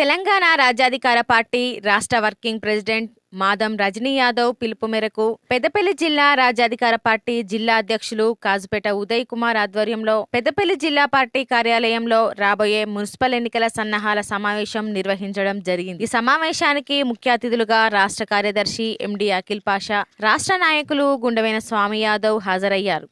Telangana Rajyadhikara party రాష్ట్ర working president Madam Rajani Yadav పిలుపు మేరకు పెద్దపల్లి జిల్లా రాజ్యాధికార పార్టీ జిల్లా అధ్యక్షులు కాజుపేట ఉదయ్ కుమార్ ఆధ్వర్యంలో పెద్దపల్లి జిల్లా పార్టీ కార్యాలయంలో రాబోయే మున్సిపల్ ఎన్నికల సన్నాహాల సమావేశం నిర్వహించడం జరిగింది. ఈ సమావేశానికి ముఖ్య అతిథులుగా రాష్ట్ర కార్యదర్శి ఎండి అఖిల్ పాషా రాష్ట్ర నాయకులు గుండవైన స్వామి యాదవ్ హాజరయ్యారు.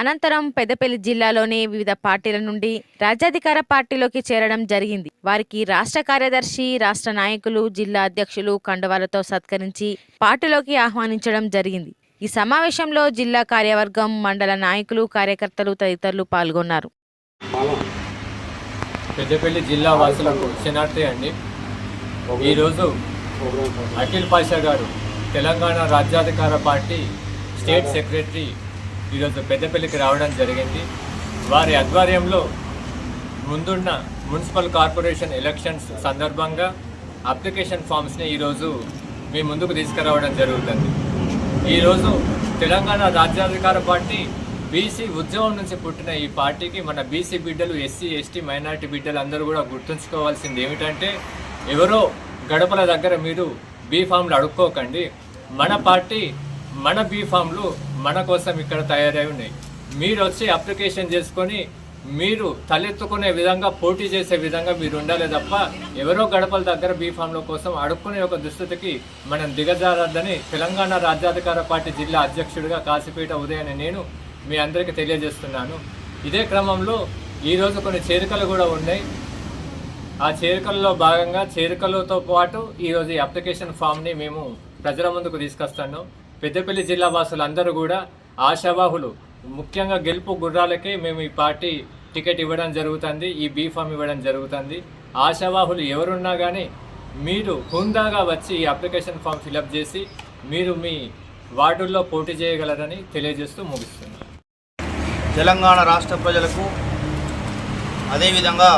అనంతరం పెద్దపల్లి జిల్లాలోని వివిధ పార్టీల నుండి రాజ్యాధికార పార్టీలోకి చేరడం జరిగింది. వారికి రాష్ట్ర కార్యదర్శి రాష్ట్ర నాయకులు జిల్లా అధ్యక్షులు కండువాలతో సత్కరించి పార్టీలోకి ఆహ్వానించడం జరిగింది. ఈ సమావేశంలో జిల్లా కార్యవర్గం మండల నాయకులు కార్యకర్తలు తదితరులు పాల్గొన్నారు. పెద్దపల్లి జిల్లా వాసులకు శనార్థి అండి. ఈరోజు అఖిల్ పాషా గారు Telangana Rajyadhikara party state secretary ఈరోజు పెద్దపల్లికి రావడం జరిగింది. వారి ఆధ్వర్యంలో ముందున్న మున్సిపల్ కార్పొరేషన్ ఎలక్షన్స్ సందర్భంగా అప్లికేషన్ ఫామ్స్ని ఈరోజు మీ ముందుకు తీసుకురావడం జరుగుతుంది. ఈరోజు తెలంగాణ రాజ్యాధికార పార్టీ బీసీ ఉద్యమం నుంచి పుట్టిన ఈ పార్టీకి మన బీసీ బిడ్డలు ఎస్సీ ఎస్టీ మైనారిటీ బిడ్డలు అందరూ కూడా గుర్తుంచుకోవాల్సింది ఏమిటంటే ఎవరో గడపల దగ్గర మీరు బీ ఫామ్లు అడుక్కోకండి. మన పార్టీ మన బీ ఫామ్లు మన కోసం ఇక్కడ తయారై ఉన్నాయి. మీరు వచ్చి అప్లికేషన్ చేసుకొని మీరు తలెత్తుకునే విధంగా పోటీ చేసే విధంగా మీరు ఉండాలి తప్ప ఎవరో గడపల దగ్గర బీఫామ్ల కోసం అడుక్కునే ఒక దుస్థితికి మనం దిగజారద్దని తెలంగాణ రాజ్యాధికార పార్టీ జిల్లా అధ్యక్షుడిగా కాశీపేట ఉదయని నేను మీ అందరికీ తెలియజేస్తున్నాను. ఇదే క్రమంలో ఈరోజు కొన్ని చేరికలు కూడా ఉన్నాయి. ఆ చేరికల్లో భాగంగా చేరికలతో పాటు ఈరోజు ఈ అప్లికేషన్ ఫామ్ని మేము ప్రజల ముందుకు తీసుకొస్తాను పెద్దపల్లి జిల్లా వాసులందరూ కూడా ఆశావాహులు. ముఖ్యంగా గెలుపు గుర్రాలకే మేము ఈ పార్టీ టికెట్ ఇవ్వడం జరుగుతుంది ఈ బీ ఫామ్ ఇవ్వడం జరుగుతుంది. ఆశావాహులు ఎవరున్నా కానీ మీరు హుందాగా వచ్చి ఈ అప్లికేషన్ ఫామ్ ఫిలప్ చేసి మీరు మీ వార్డుల్లో పోటీ చేయగలరని తెలియజేస్తూ ముగిస్తున్నాను. తెలంగాణ రాష్ట్ర ప్రజలకు అదేవిధంగా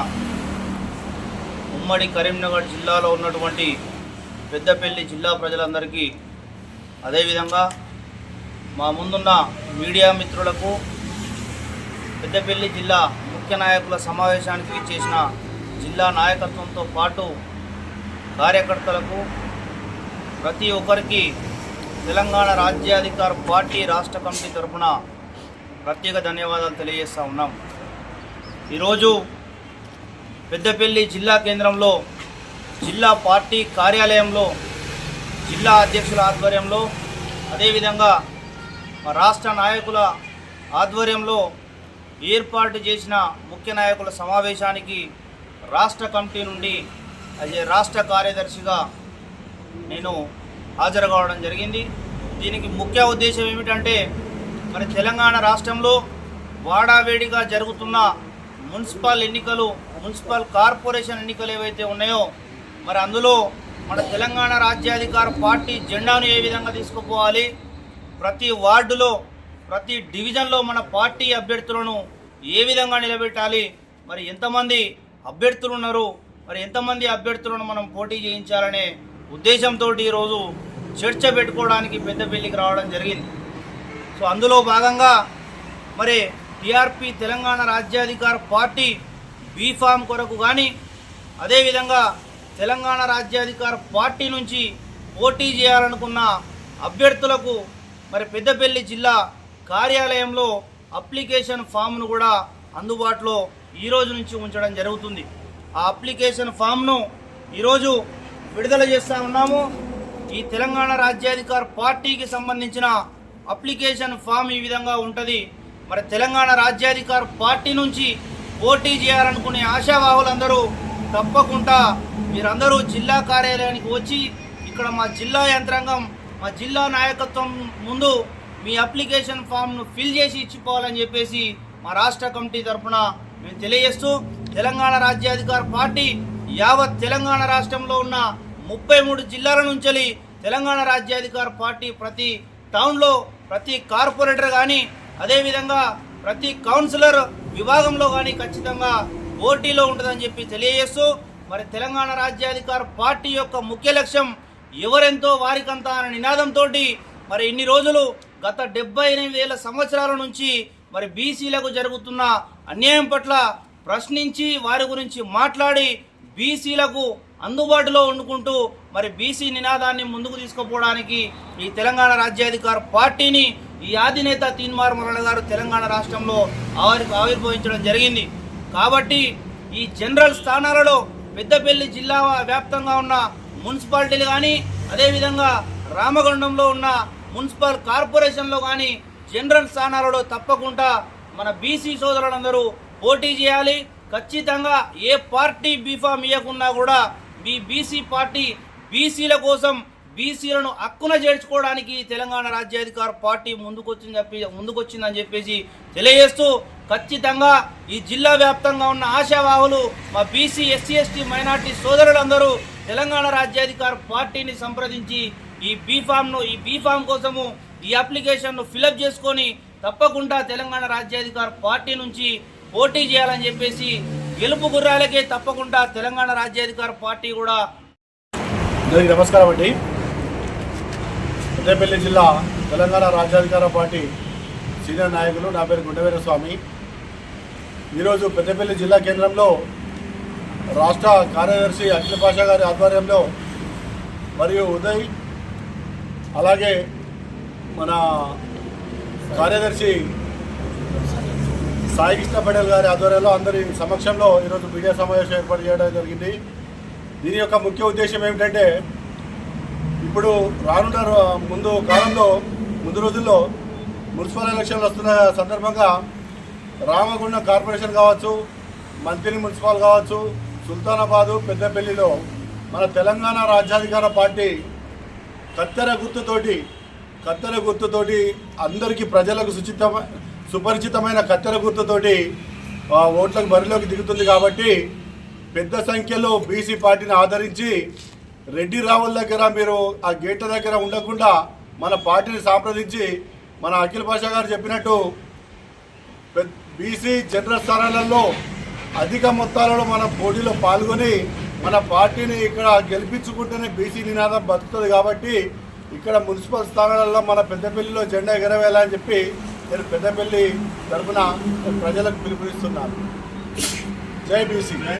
ఉమ్మడి కరీంనగర్ జిల్లాలో ఉన్నటువంటి పెద్దపల్లి జిల్లా ప్రజలందరికీ అదేవిధంగా మా ముందున్న మీడియా మిత్రులకు పెద్దపల్లి జిల్లా ముఖ్య నాయకుల సమావేశానికి చేసిన జిల్లా నాయకత్వంతో పాటు కార్యకర్తలకు ప్రతి ఒక్కరికి తెలంగాణ రాజ్యాధికార పార్టీ రాష్ట్ర కమిటీ తరఫున ప్రత్యేక ధన్యవాదాలు తెలియజేస్తూ ఉన్నాం. ఈరోజు పెద్దపల్లి జిల్లా కేంద్రంలో జిల్లా పార్టీ కార్యాలయంలో జిల్లా అధ్యక్షుల ఆధ్వర్యంలో అదేవిధంగా మా రాష్ట్ర నాయకుల ఆధ్వర్యంలో ఏర్పాటు చేసిన ముఖ్య నాయకుల సమావేశానికి రాష్ట్ర కమిటీ నుండి అదే రాష్ట్ర కార్యదర్శిగా నేను హాజరు కావడం జరిగింది. దీనికి ముఖ్య ఉద్దేశం ఏమిటంటే మరి తెలంగాణ రాష్ట్రంలో వాడావేడిగా జరుగుతున్న మున్సిపల్ ఎన్నికలు మున్సిపల్ కార్పొరేషన్ ఎన్నికలు ఏవైతే ఉన్నాయో మరి అందులో మన తెలంగాణ రాజ్యాధికార పార్టీ జెండాను ఏ విధంగా తీసుకుపోవాలి? ప్రతి వార్డులో ప్రతి డివిజన్లో మన పార్టీ అభ్యర్థులను ఏ విధంగా నిలబెట్టాలి? మరి ఎంతమంది అభ్యర్థులు ఉన్నారు? మరి ఎంతమంది అభ్యర్థులను మనం పోటీ చేయించాలనే ఉద్దేశంతో ఈరోజు చర్చ పెట్టుకోవడానికి పెద్దపల్లికి రావడం జరిగింది. సో అందులో భాగంగా మరి TRP Telangana Rajyadhikara party B form కొరకు కానీ అదేవిధంగా తెలంగాణ రాజ్యాధికార పార్టీ నుంచి పోటీ చేయాలనుకున్న అభ్యర్థులకు మరి పెద్దపల్లి జిల్లా కార్యాలయంలో అప్లికేషన్ ఫామ్ను కూడా అందుబాటులో ఈ రోజు నుంచి ఉంచడం జరుగుతుంది. ఆ అప్లికేషన్ ఫామ్ను ఈరోజు విడుదల చేస్తూ ఉన్నాము. ఈ తెలంగాణ రాజ్యాధికార పార్టీకి సంబంధించిన అప్లికేషన్ ఫామ్ ఈ విధంగా ఉంటుంది. మరి తెలంగాణ రాజ్యాధికార పార్టీ నుంచి పోటీ చేయాలనుకునే ఆశావాహులందరూ తప్పకుండా మీరందరూ జిల్లా కార్యాలయానికి వచ్చి ఇక్కడ మా జిల్లా యంత్రాంగం మా జిల్లా నాయకత్వం ముందు మీ అప్లికేషన్ ఫామ్ను ఫిల్ చేసి ఇచ్చిపోవాలని చెప్పేసి మా రాష్ట్ర కమిటీ తరఫున మేము తెలియజేస్తూ తెలంగాణ రాజ్యాధికార పార్టీ యావత్ తెలంగాణ రాష్ట్రంలో ఉన్న ముప్పై మూడు జిల్లాల నుంచి తెలంగాణ రాజ్యాధికార పార్టీ ప్రతి టౌన్లో ప్రతి కార్పొరేటర్ కానీ అదేవిధంగా ప్రతి కౌన్సిలర్ విభాగంలో కానీ ఖచ్చితంగా పోటీలో ఉంటుందని చెప్పి తెలియజేస్తూ మరి తెలంగాణ రాజ్యాధికార పార్టీ యొక్క ముఖ్య లక్ష్యం ఎవరెంతో వారికంతా అనే నినాదంతో మరి ఇన్ని రోజులు గత డెబ్బై ఎనిమిది వేల సంవత్సరాల నుంచి మరి బీసీలకు జరుగుతున్న అన్యాయం పట్ల ప్రశ్నించి వారి గురించి మాట్లాడి బీసీలకు అందుబాటులో వండుకుంటూ మరి బీసీ నినాదాన్ని ముందుకు తీసుకుపోవడానికి ఈ తెలంగాణ రాజ్యాధికార పార్టీని ఈ ఆదినేత తీన్మార్ మరణ గారు తెలంగాణ రాష్ట్రంలో ఆవిర్ ఆవిర్భవించడం జరిగింది. కాబట్టి ఈ జనరల్ స్థానాలలో పెద్దపల్లి జిల్లా వ్యాప్తంగా ఉన్న మున్సిపాలిటీలు కానీ అదేవిధంగా రామగుండంలో ఉన్న మున్సిపల్ కార్పొరేషన్లో కానీ జనరల్ స్థానాలలో తప్పకుండా మన బీసీ సోదరులందరూ పోటీ చేయాలి. ఖచ్చితంగా ఏ పార్టీ బీఫామ్ ఇవ్వకున్నా కూడా మీ బీసీ పార్టీ బీసీల కోసం బీసీలను హక్కున చేర్చుకోవడానికి తెలంగాణ రాజ్యాధికార పార్టీ ముందుకొచ్చింది చెప్పి ముందుకొచ్చిందని చెప్పేసి తెలియజేస్తూ ఖచ్చితంగా ఈ జిల్లా వ్యాప్తంగా ఉన్న ఆశావాహులు మా బీసీ ఎస్సీ ఎస్టీ మైనార్టీ సోదరులందరూ తెలంగాణ రాజ్యాధికార పార్టీని సంప్రదించి ఈ బీఫామ్ను ఈ బీఫామ్ కోసము ఈ అప్లికేషన్ను ఫిలప్ చేసుకొని తప్పకుండా తెలంగాణ రాజ్యాధికార పార్టీ నుంచి పోటీ చేయాలని చెప్పేసి గెలుపు గుర్రాలకే తప్పకుండా తెలంగాణ రాజ్యాధికార పార్టీ కూడా నమస్కారం అండి. పెద్దపల్లి జిల్లా తెలంగాణ రాజ్యాధికార పార్టీ సీనియర్ నాయకులు నా పేరు గుండవీర స్వామి. ఈరోజు పెద్దపల్లి జిల్లా కేంద్రంలో రాష్ట్ర కార్యదర్శి అఖిల పాషా గారి ఆధ్వర్యంలో మరియు ఉదయ్ అలాగే మన కార్యదర్శి సాయి కృష్ణ పటేల్ గారి ఆధ్వర్యంలో అందరి సమక్షంలో ఈరోజు మీడియా సమావేశం ఏర్పాటు చేయడం జరిగింది. దీని యొక్క ముఖ్య ఉద్దేశం ఏమిటంటే ఇప్పుడు రానున్న ముందు కాలంలో ముందు రోజుల్లో మున్సిపల్ ఎలక్షన్లు వస్తున్న సందర్భంగా రామగుండం కార్పొరేషన్ కావచ్చు మంత్రి మున్సిపల్ కావచ్చు సుల్తానాబాదు పెద్దపల్లిలో మన తెలంగాణ రాజ్యాధికార పార్టీ కత్తెర గుర్తుతోటి కత్తెర గుర్తుతోటి అందరికీ ప్రజలకు సుచిత సుపరిచితమైన కత్తెర గుర్తుతోటి ఓట్లకు బరిలోకి దిగుతుంది కాబట్టి పెద్ద సంఖ్యలో బీసీ పార్టీని ఆదరించి రెడ్డి రావుల దగ్గర మీరు ఆ గేట్ల దగ్గర ఉండకుండా మన పార్టీని సంప్రదించి మన అఖిల్ భాష గారు చెప్పినట్టు బీసీ జనరల్ స్థానాలలో అధిక మొత్తాలలో మన పోటీలో పాల్గొని మన పార్టీని ఇక్కడ గెలిపించుకుంటేనే బీసీ నినాదం బతుకుతుంది కాబట్టి ఇక్కడ మున్సిపల్ స్థానాలలో మన పెద్దపల్లిలో జెండా ఎగరవేయాలని చెప్పి నేను పెద్దపల్లి తరఫున ప్రజలకు పిలుపునిస్తున్నాను. జై బీసీ.